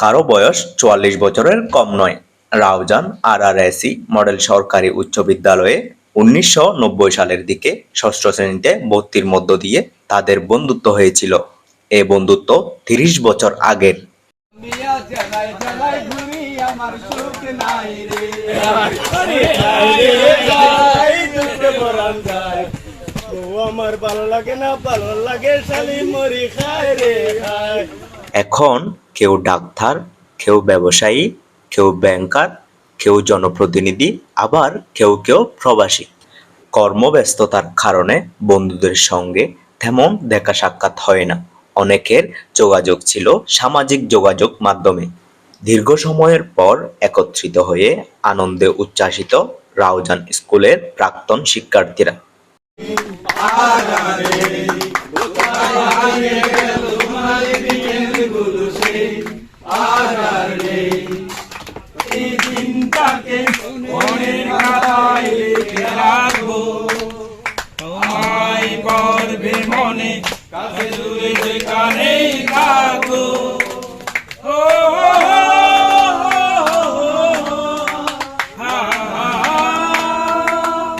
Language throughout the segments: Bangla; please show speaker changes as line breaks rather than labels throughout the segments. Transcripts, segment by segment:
কারও বয়স চুয়াল্লিশ বছরের কম নয়। রাউজান এসি মডেল সরকারি উচ্চ বিদ্যালয়ে উনিশশো নব্বই সালের দিকে ষষ্ঠ শ্রেণীতে ভর্তির মধ্য দিয়ে তাদের বন্ধুত্ব হয়েছিল। এ বন্ধুত্ব তিরিশ বছর আগের।
আমার ভালো লাগে না, ভালো লাগে শালি মরি খায় রে। খায়
এখন কেউ ডাক্তার, কেউ ব্যবসায়ী, কেউ ব্যাংকার, কেউ জনপ্রতিনিধি, আবার কেউ কেউ প্রবাসী। কর্মব্যস্ততার কারণে বন্ধুদের সঙ্গে তেমন দেখা সাক্ষাৎ হয় না। অনেকের যোগাযোগ ছিল সামাজিক যোগাযোগ মাধ্যমে। দীর্ঘ সময়ের পর একত্রিত হয়ে আনন্দে উচ্ছ্বাসিত রাউজান স্কুলের প্রাক্তন শিক্ষার্থীরা।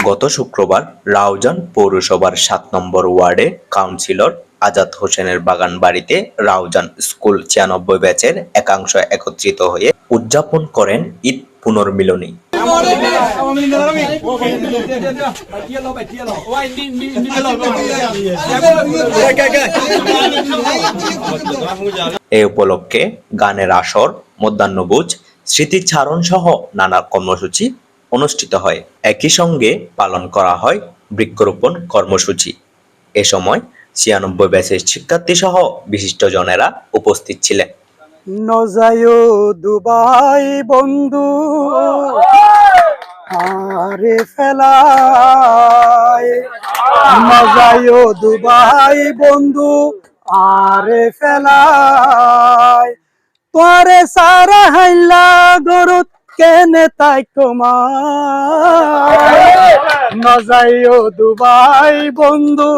গত শুক্রবার রাউজান পৌরসভার সাত নম্বর ওয়ার্ডে কাউন্সিলর আজাদ হোসেনের বাগান বাড়িতে রাউজান স্কুল ছিয়ানব্বই ব্যাচের একাংশ একত্রিত হয়ে উদযাপন করেন ঈদ পুনর্মিলনী এ উপলক্ষে গানের আসর, মধ্যাহ্নভোজ, স্মৃতিচারণ সহ নানা কর্মসূচি অনুষ্ঠিত হয়। একই সঙ্গে পালন করা হয় বৃক্ষরোপণ কর্মসূচি। এ সময় ছিয়ানব্বই ব্যাচের শিক্ষার্থী সহ বিশিষ্টজনেরা উপস্থিত ছিলেন।
নজায়ো দুবাই, বন্ধু। আরে ফেলায়। নজায়ো দুবাই, বন্ধু আরে ফেলায়। তোরে সারা হাইলা গরুত কেনে তাই কমায় নজায়ো দুবাই, বন্ধু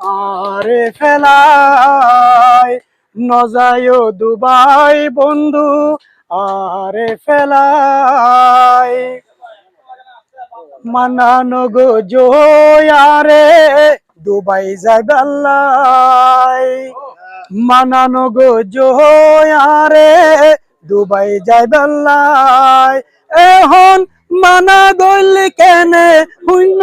আরে ফেলায়। নজায়ো দুবাই, বন্ধু আরে ফেলাই মানানো গো জয়ারে, দুবাই যায় বেল্লাই মানানো গো জয়ারে, দুবাই যায় বেল্লাই এখন মানা গইল কেনে শূন্য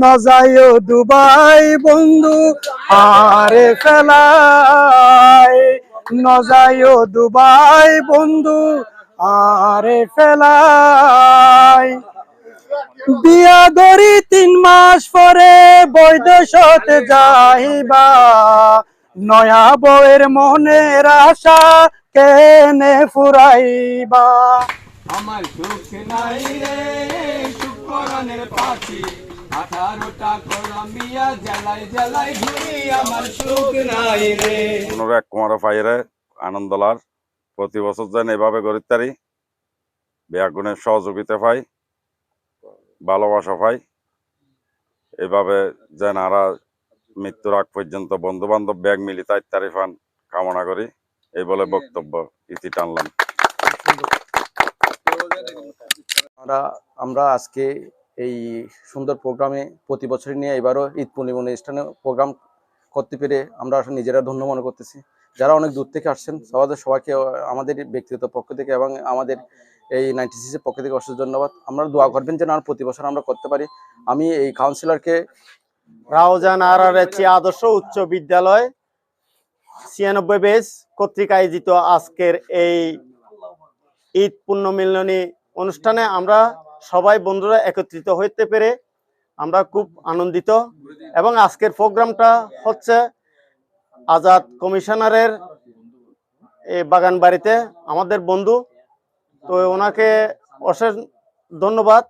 নজায়ো দুবাই, বন্ধু আরে ফেলাই। নজায়ো দুবাই, বন্ধু আরে ফেলাই। বিয়া গড়ি তিন মাস পরে বৈধ সতে যাইবা। নয়া বউয়ের মনের আশা কেনে ফুরাইবা?
আমার সুখ নাই রে শুক্রনের পাখি। আঠারোটা কলম্বিয়া জ্বালাই জ্বালাই ঘুরি। আমার সুখ নাই রে।
অনুরাগ কুমার ফাইরে আনন্দলার প্রতি বছর যেন এভাবে গড়িত তারি ব্যাগুনের সহযোগিতা পাই, ভালোবাসা পাই, এভাবে যেন আরা মৃত্যুর আগ পর্যন্ত বন্ধু বান্ধব ব্যাগ মিলি তাই তারি ফান কামনা করি, এই বলে বক্তব্য ইতি টানলাম।
আমরা আমরা আজকে এই সুন্দর প্রোগ্রামে প্রতি বছরই নিয়ে এবারও ঈদ পূর্ণিমা অনুষ্ঠানে প্রোগ্রাম করতে পেরে আমরা আসলে নিজেরা ধন্য মনে করতেছি। যারা অনেক দূর থেকে আসছেন সবাই সবাইকে, আমাদের ব্যক্তিগত পক্ষ থেকে এবং আমাদের এই নাইনটি সিক্সের পক্ষ থেকে অশেষ ধন্যবাদ। আমরা দোয়া করবেন যেন আর প্রতি বছর আমরা করতে পারি। আমি এই কাউন্সিলরকে
রাউজান আর আর আদর্শ উচ্চ বিদ্যালয় ছিয়ানব্বই বেস কর্তৃক আয়োজিত আজকের এই ঈদ পুণ্যমিলনী অনুষ্ঠানে আমরা সবাই বন্ধুরা একত্রিত হইতে পেরে আমরা খুব আনন্দিত এবং আজকের প্রোগ্রামটা হচ্ছে আজাদ কমিশনারের বাগান বাড়িতে আমাদের বন্ধু। তো ওনাকে অশেষ ধন্যবাদ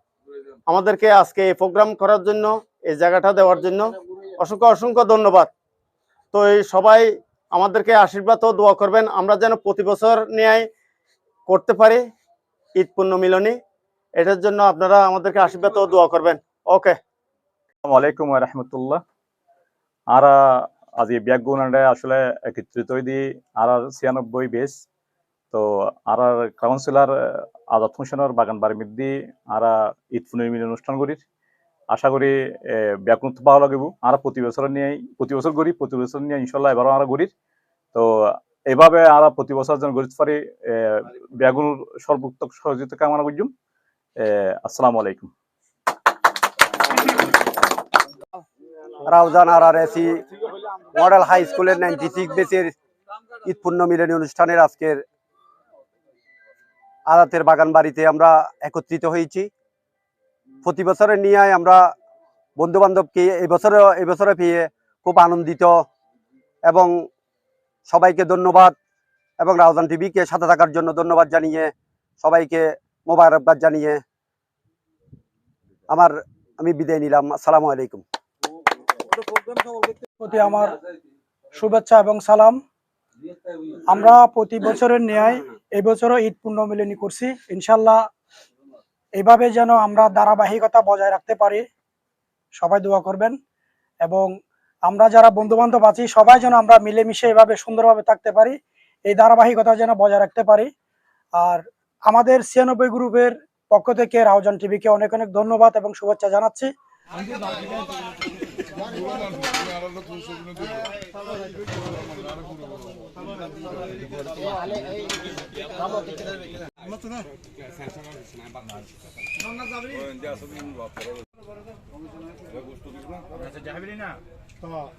আমাদেরকে আজকে এই প্রোগ্রাম করার জন্য, এই জায়গাটা দেওয়ার জন্য। অসংখ্য অসংখ্য ধন্যবাদ। তো এই সবাই আমাদেরকে আশীর্বাদ ও দোয়া করবেন। আমরা যেন প্রতি বছর ন্যায় করতে পারি ঈদ পুণ্য মিলনী এটার জন্য আপনারা আমাদেরকে আশীর্বাদ ও দোয়া করবেন। ওকে।
আসসালামু আলাইকুম রহমতুল্লাহ। আরা আজ এই ব্যাগগুণাটা আসলে একত্রিত দিয়ে আর আর ছিয়ানব্বই বেস। তো আর আর কাউন্সিলর আজাদ হোসেনের বাগান বাড়ি মধ্যে আর ঈদ পুনর্মিল অনুষ্ঠান করি। আশা করি ব্যাগুণ তো ভালো লাগিব। আর প্রতি বছর নিয়ে প্রতি বছর করি, প্রতি বছর নিয়ে ইনশাল্লাহ এবারও আমরা করি। তো এভাবে আর প্রতি বছর যেন গড়িতে পারি ব্যাগুন সর্বোত্তক সহযোগিতা কামনা করছুম আসসালামু আলাইকুম।
Raozan R R AC model high স্কুলের নাইনটি সিক্স বেসের ঈদ পূর্ণ মিলনী অনুষ্ঠানের আজকের আদাতের বাগান বাড়িতে আমরা একত্রিত হয়েছি। প্রতি বছরের নিয়ে আমরা বন্ধু বান্ধবকে এই বছরে এই বছরে পেয়ে খুব আনন্দিত এবং সবাইকে ধন্যবাদ এবং রাউজান টিভিকে সাথে থাকার জন্য ধন্যবাদ জানিয়ে, সবাইকে মোবারকবাদ জানিয়ে আমার, আমি বিদায় নিলাম। আসসালামু আলাইকুম।
প্রতি আমার শুভেচ্ছা এবং সালাম। আমরা প্রতি বছরের ন্যায় এবছরও ঈদ পূর্ণ মিলনী করছি। ইনশাল্লাহ এভাবে যেন আমরা ধারাবাহিকতা বজায় রাখতে পারি, সবাই দোয়া করবেন। এবং আমরা যারা বন্ধু বান্ধব আছি, সবাই যেন আমরা মিলেমিশে এভাবে সুন্দরভাবে থাকতে পারি, এই ধারাবাহিকতা যেন বজায় রাখতে পারি। আর আমাদের ছিয়ানব্বই গ্রুপের পক্ষ থেকে রাউজান টিভিকে অনেক অনেক ধন্যবাদ এবং শুভেচ্ছা জানাচ্ছি। Anlatın ha. Sen sana düşün. Ben bakmıyorum. Ondan da bileyim. Önce asıl bir bak. Ne gusto diyor lan? Nasıl cahilin ha? Tamam.